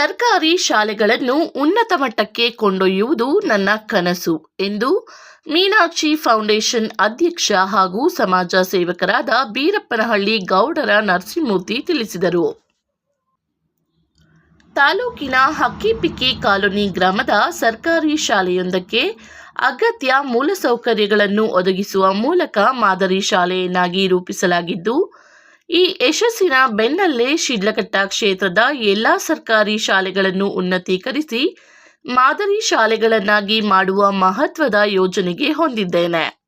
ಸರ್ಕಾರಿ ಶಾಲೆಗಳನ್ನು ಉನ್ನತ ಮಟ್ಟಕ್ಕೆ ಕೊಂಡೊಯ್ಯುವುದು ನನ್ನ ಕನಸು ಎಂದು ಮೀನಾಕ್ಷಿ ಫೌಂಡೇಶನ್ ಅಧ್ಯಕ್ಷ ಹಾಗೂ ಸಮಾಜ ಸೇವಕರಾದ ಬೀರಪ್ಪನಹಳ್ಳಿ ಗೌಡರ ನರಸಿಂಹಮೂರ್ತಿ ತಿಳಿಸಿದರು. ತಾಲೂಕಿನ ಹಕ್ಕಿಪಿಕ್ಕಿ ಕಾಲೋನಿ ಗ್ರಾಮದ ಸರ್ಕಾರಿ ಶಾಲೆಯೊಂದಕ್ಕೆ ಅಗತ್ಯ ಮೂಲಸೌಕರ್ಯಗಳನ್ನು ಒದಗಿಸುವ ಮೂಲಕ ಮಾದರಿ ಶಾಲೆಯನ್ನಾಗಿ ರೂಪಿಸಲಾಗಿದ್ದು ಈ ಯಶಸ್ಸಿನ ಬೆನ್ನಲ್ಲೇ ಶಿಡ್ಲಘಟ್ಟ ಕ್ಷೇತ್ರದ ಎಲ್ಲ ಸರ್ಕಾರಿ ಶಾಲೆಗಳನ್ನು ಉನ್ನತೀಕರಿಸಿ ಮಾದರಿ ಶಾಲೆಗಳನ್ನಾಗಿ ಮಾಡುವ ಮಹತ್ವದ ಯೋಜನೆಗೆ ಹೊಂದಿದ್ದೇನೆ.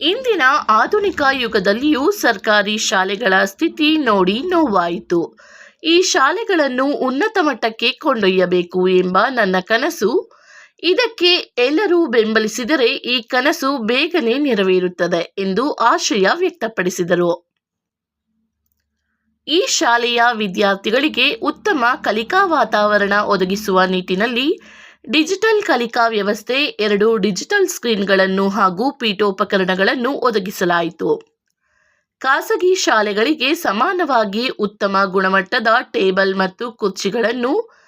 ಇಂದಿನ ಆಧುನಿಕ ಯುಗದಲ್ಲಿಯೂ ಸರ್ಕಾರಿ ಶಾಲೆಗಳ ಸ್ಥಿತಿ ನೋಡಿ ನೋವಾಯಿತು. ಈ ಶಾಲೆಗಳನ್ನು ಉನ್ನತ ಮಟ್ಟಕ್ಕೆ ಕೊಂಡೊಯ್ಯಬೇಕು ಎಂಬ ನನ್ನ ಕನಸು. ಇದಕ್ಕೆ ಎಲ್ಲರೂ ಬೆಂಬಲಿಸಿದರೆ ಈ ಕನಸು ಬೇಗನೆ ನೆರವೇರುತ್ತದೆ ಎಂದು ಆಶಯ ವ್ಯಕ್ತಪಡಿಸಿದರು. ಈ ಶಾಲೆಯ ವಿದ್ಯಾರ್ಥಿಗಳಿಗೆ ಉತ್ತಮ ಕಲಿಕಾ ವಾತಾವರಣ ಒದಗಿಸುವ ನಿಟ್ಟಿನಲ್ಲಿ ಡಿಜಿಟಲ್ ಕಲಿಕಾ ವ್ಯವಸ್ಥೆ, ಎರಡು ಡಿಜಿಟಲ್ ಸ್ಕ್ರೀನ್ಗಳನ್ನು ಹಾಗೂ ಪೀಠೋಪಕರಣಗಳನ್ನು ಒದಗಿಸಲಾಯಿತು. ಖಾಸಗಿ ಶಾಲೆಗಳಿಗೆ ಸಮಾನವಾಗಿ ಉತ್ತಮ ಗುಣಮಟ್ಟದ ಟೇಬಲ್ ಮತ್ತು ಕುರ್ಚಿಗಳನ್ನು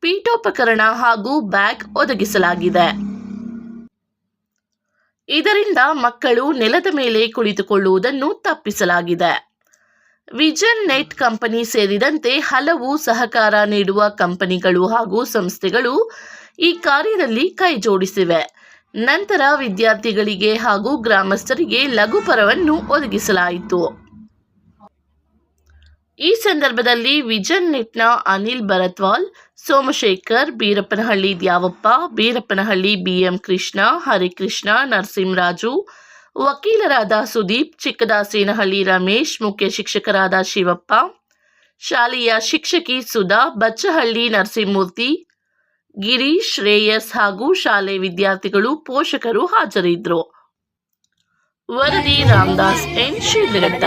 ಪೀಠೋಪಕರಣ ಹಾಗೂ ಬ್ಯಾಗ್ ಒದಗಿಸಲಾಗಿದೆ. ಇದರಿಂದ ಮಕ್ಕಳು ನೆಲದ ಮೇಲೆ ಕುಳಿತುಕೊಳ್ಳುವುದನ್ನು ತಪ್ಪಿಸಲಾಗಿದೆ. ವಿಜನ್ ನೆಟ್ ಕಂಪನಿ ಸೇರಿದಂತೆ ಹಲವು ಸಹಕಾರ ನೀಡುವ ಕಂಪನಿಗಳು ಹಾಗೂ ಸಂಸ್ಥೆಗಳು ಈ ಕಾರ್ಯದಲ್ಲಿ ಕೈಜೋಡಿಸಿವೆ ನಂತರ ವಿದ್ಯಾರ್ಥಿಗಳಿಗೆ ಹಾಗೂ ಗ್ರಾಮಸ್ಥರಿಗೆ ಲಘುಪರವನ್ನು ಒದಗಿಸಲಾಯಿತು. ಈ ಸಂದರ್ಭದಲ್ಲಿ ವಿಜನ್ ನೆಟ್ನ ಅನಿಲ್ ಭರತ್ವಾಲ್, ಸೋಮಶೇಖರ್, ಬೀರಪ್ಪನಹಳ್ಳಿ ದ್ಯಾವಪ್ಪ, ಬೀರಪ್ಪನಹಳ್ಳಿ ಬಿಎಂ ಕೃಷ್ಣ, ಹರಿಕೃಷ್ಣ, ನರಸಿಂಹರಾಜು ವಕೀಲರಾದ ಸುದೀಪ್, ಚಿಕ್ಕದಾಸೇನಹಳ್ಳಿ ರಮೇಶ್, ಮುಖ್ಯ ಶಿಕ್ಷಕರಾದ ಶಿವಪ್ಪ, ಶಾಲೆಯ ಶಿಕ್ಷಕಿ ಸುಧಾ, ಬಚ್ಚಹಳ್ಳಿ ನರಸಿಂಹಮೂರ್ತಿ, ಗಿರೀಶ್, ಶ್ರೇಯಸ್ ಹಾಗೂ ಶಾಲೆ ವಿದ್ಯಾರ್ಥಿಗಳು ಪೋಷಕರು ಹಾಜರಿದ್ದರು. ವರದಿ ರಾಮದಾಸ್, ಎನ್. ಶಿಡ್ಲಘಟ್ಟ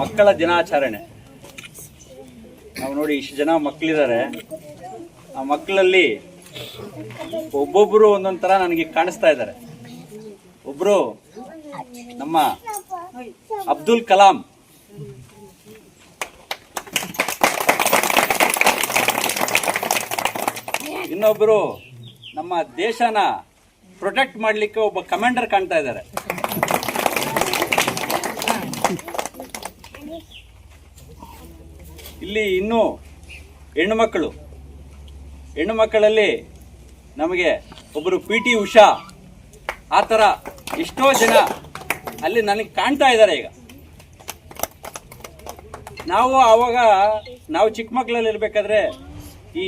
ಮಕ್ಕಳ ದಿನಾಚರಣೆ. ನಾವು ನೋಡಿ ಇಷ್ಟು ಜನ ಮಕ್ಕಳಿದ್ದಾರೆ ಆ ಮಕ್ಕಳಲ್ಲಿ ಒಬ್ಬೊಬ್ಬರು ಒಂದೊಂದು ಥರ ನನಗೆ ಕಾಣಿಸ್ತಾ ಇದ್ದಾರೆ ಒಬ್ಬರು ನಮ್ಮ ಅಬ್ದುಲ್ ಕಲಾಂ. ಇನ್ನೊಬ್ಬರು ನಮ್ಮ ದೇಶನ ಪ್ರೊಟೆಕ್ಟ್ ಮಾಡಲಿಕ್ಕೆ ಒಬ್ಬ ಕಮಾಂಡರ್ ಕಾಣ್ತಾ ಇದ್ದಾರೆ. ಇಲ್ಲಿ ಇನ್ನೂ ಹೆಣ್ಣು ಮಕ್ಕಳು. ಹೆಣ್ಣು ಮಕ್ಕಳಲ್ಲಿ ನಮಗೆ ಒಬ್ಬರು ಪಿ ಟಿ ಉಷಾ. ಆ ಥರ ಎಷ್ಟೋ ಜನ ಅಲ್ಲಿ ನನಗೆ ಕಾಣ್ತಾ ಇದ್ದಾರೆ ಈಗ. ನಾವು ಆವಾಗ ನಾವು ಚಿಕ್ಕ ಮಕ್ಕಳಲ್ಲಿ ಇರ್ಬೇಕಾದ್ರೆ ಈ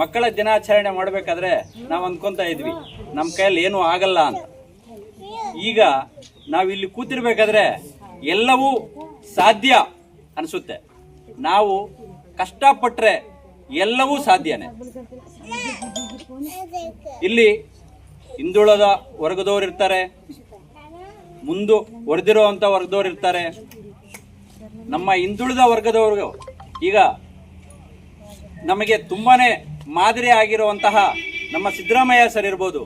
ಮಕ್ಕಳ ದಿನಾಚರಣೆ ಮಾಡಬೇಕಾದ್ರೆ ನಾವು ಅಂದ್ಕೊಂತ ಇದ್ವಿ ನಮ್ಮ ಕೈಯಲ್ಲಿ ಏನೂ ಆಗಲ್ಲ ಅಂತ. ಈಗ ನಾವಿಲ್ಲಿ ಕೂತಿರ್ಬೇಕಾದ್ರೆ ಎಲ್ಲವೂ ಸಾಧ್ಯ ಅನಿಸುತ್ತೆ. ನಾವು ಕಷ್ಟಪಟ್ಟರೆ ಎಲ್ಲವೂ ಸಾಧ್ಯನೇ. ಇಲ್ಲಿ ಹಿಂದುಳದ ವರ್ಗದವ್ರು ಇರ್ತಾರೆ, ಮುಂದು ಹೊಡೆದಿರುವಂತ ವರ್ಗದವ್ರು ಇರ್ತಾರೆ. ನಮ್ಮ ಹಿಂದುಳಿದ ವರ್ಗದವ್ರಿಗೂ ಈಗ ನಮಗೆ ತುಂಬಾನೇ ಮಾದರಿ ಆಗಿರುವಂತಹ ನಮ್ಮ ಸಿದ್ದರಾಮಯ್ಯ ಸರ್ ಇರ್ಬೋದು.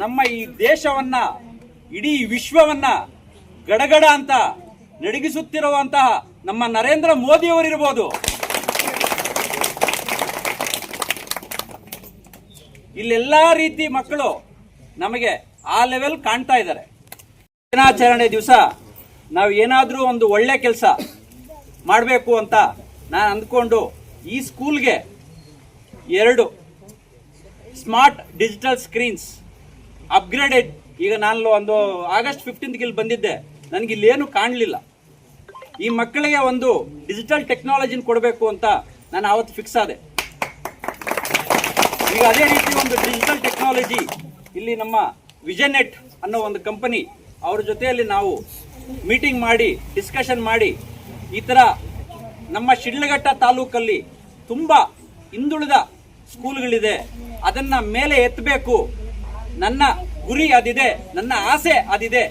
ನಮ್ಮ ಈ ದೇಶವನ್ನ, ಇಡೀ ವಿಶ್ವವನ್ನ ಗಡಗಡ ಅಂತ ನಡಗಿಸುತ್ತಿರುವಂತಹ ನಮ್ಮ ನರೇಂದ್ರ ಮೋದಿ ಇಲ್ಲೆಲ್ಲ ಇಲ್ಲೆಲ್ಲಾ ರೀತಿ ಮಕ್ಕಳು ನಮಗೆ ಆ ಲೆವೆಲ್ ಕಾಣ್ತಾ ಇದ್ದಾರೆ. ದಿನಾಚರಣೆ ದಿವಸ ನಾವು ಏನಾದರೂ ಒಂದು ಒಳ್ಳೆ ಕೆಲಸ ಮಾಡಬೇಕು ಅಂತ ನಾನು ಅಂದ್ಕೊಂಡು ಈ ಸ್ಕೂಲ್ಗೆ ಎರಡು ಸ್ಮಾರ್ಟ್ ಡಿಜಿಟಲ್ ಸ್ಕ್ರೀನ್ಸ್ ಅಪ್ಗ್ರೇಡೆಡ್. ಈಗ ನಾನು ಒಂದು ಆಗಸ್ಟ್ ಫಿಫ್ಟೀನ್ತ್ಗೆ ಇಲ್ಲಿ ಬಂದಿದ್ದೆ. ನನಗೆ ಇಲ್ಲೇನು ಕಾಣಲಿಲ್ಲ. ಈ ಮಕ್ಕಳಿಗೆ ಒಂದು ಡಿಜಿಟಲ್ ಟೆಕ್ನಾಲಜಿನ ಕೊಡಬೇಕು ಅಂತ ನಾನು ಆವತ್ತು ಫಿಕ್ಸ್ ಆದೆ. ಈಗ ಅದೇ ರೀತಿ ಒಂದು ಡಿಜಿಟಲ್ ಟೆಕ್ನಾಲಜಿ, ಇಲ್ಲಿ ನಮ್ಮ ವಿಜನೆಟ್ ಅನ್ನೋ ಒಂದು ಕಂಪನಿ, ಅವ್ರ ಜೊತೆಯಲ್ಲಿ ನಾವು ಮೀಟಿಂಗ್ ಮಾಡಿ ಡಿಸ್ಕಷನ್ ಮಾಡಿ, ಈ ಥರ ನಮ್ಮ ಶಿಡ್ಲಘಟ್ಟ ತಾಲೂಕಲ್ಲಿ ತುಂಬ ಹಿಂದುಳಿದ ಸ್ಕೂಲ್ಗಳಿದೆ. ಅದನ್ನ ಮೇಲೆ ಎತ್ತಬೇಕು ನನ್ನ ಗುರಿ ಅದಿದೆ, ನನ್ನ ಆಸೆ ಅದಿದೆ.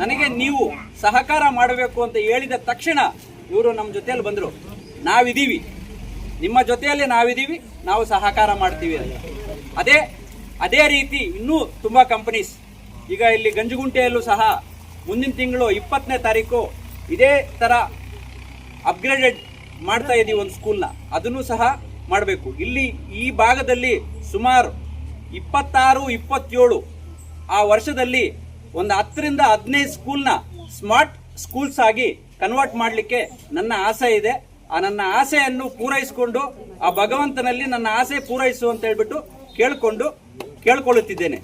ನನಗೆ ನೀವು ಸಹಕಾರ ಮಾಡಬೇಕು ಅಂತ ಹೇಳಿದ ತಕ್ಷಣ ಇವರು ನಮ್ಮ ಜೊತೆಯಲ್ಲಿ ಬಂದರು. ನಾವಿದ್ದೀವಿ. ನಿಮ್ಮ ಜೊತೆಯಲ್ಲಿ ನಾವಿದ್ದೀವಿ. ನಾವು ಸಹಕಾರ ಮಾಡ್ತೀವಿ ಅಂತ. ಅದೇ ಅದೇ ರೀತಿ ಇನ್ನೂ ತುಂಬ ಕಂಪನೀಸ್ ಈಗ ಇಲ್ಲಿ ಗಂಜುಗುಂಟೆಯಲ್ಲೂ ಸಹ ಮುಂದಿನ ತಿಂಗಳು ಇಪ್ಪತ್ತನೇ ತಾರೀಕು ಇದೇ ಥರ ಅಪ್ಗ್ರೇಡೆಡ್ ಮಾಡ್ತಾ ಇದೀವಿ ಒಂದು ಸ್ಕೂಲ್ನ ಅದನ್ನು ಸಹ ಮಾಡಬೇಕು. ಇಲ್ಲಿ ಈ ಭಾಗದಲ್ಲಿ ಸುಮಾರು ಇಪ್ಪತ್ತಾರು, ಇಪ್ಪತ್ತೇಳು ಆ ವರ್ಷದಲ್ಲಿ ಒಂದು ಹತ್ತರಿಂದ ಹದಿನೈದು ಸ್ಕೂಲ್ನ ಸ್ಮಾರ್ಟ್ ಸ್ಕೂಲ್ಸ್ ಆಗಿ ಕನ್ವರ್ಟ್ ಮಾಡಲಿಕ್ಕೆ ನನ್ನ ಆಸೆ ಇದೆ. ಆ ನನ್ನ ಆಸೆಯನ್ನು ಪೂರೈಸಿಕೊಂಡು, ಆ ಭಗವಂತನಲ್ಲಿ ನನ್ನ ಆಸೆ ಪೂರೈಸು ಅಂತ ಹೇಳ್ಬಿಟ್ಟು ಕೇಳಿಕೊಂಡು, ಕೇಳ್ಕೊಳ್ಳುತ್ತಿದ್ದೇನೆ.